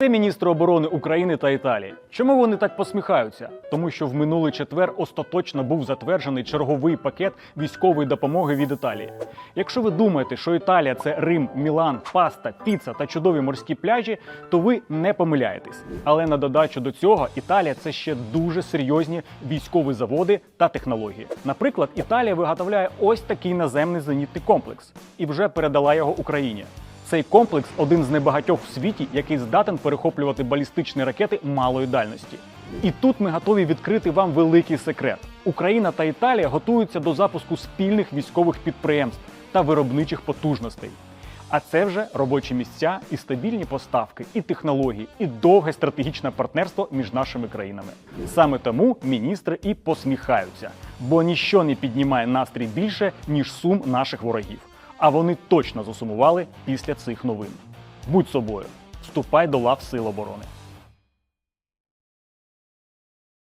Це міністри оборони України та Італії. Чому вони так посміхаються? Тому що в минулий четвер остаточно був затверджений черговий пакет військової допомоги від Італії. Якщо ви думаєте, що Італія це Рим, Мілан, паста, піца та чудові морські пляжі, то ви не помиляєтесь. Але на додачу до цього Італія це ще дуже серйозні військові заводи та технології. Наприклад, Італія виготовляє ось такий наземний зенітний комплекс і вже передала його Україні. Цей комплекс один з небагатьох в світі, який здатен перехоплювати балістичні ракети малої дальності. І тут ми готові відкрити вам великий секрет: Україна та Італія готуються до запуску спільних військових підприємств та виробничих потужностей. А це вже робочі місця і стабільні поставки, і технології, і довге стратегічне партнерство між нашими країнами. Саме тому міністри і посміхаються, бо ніщо не піднімає настрій більше, ніж сум наших ворогів. А вони точно засумували після цих новин. Будь собою, вступай до лав Сил оборони.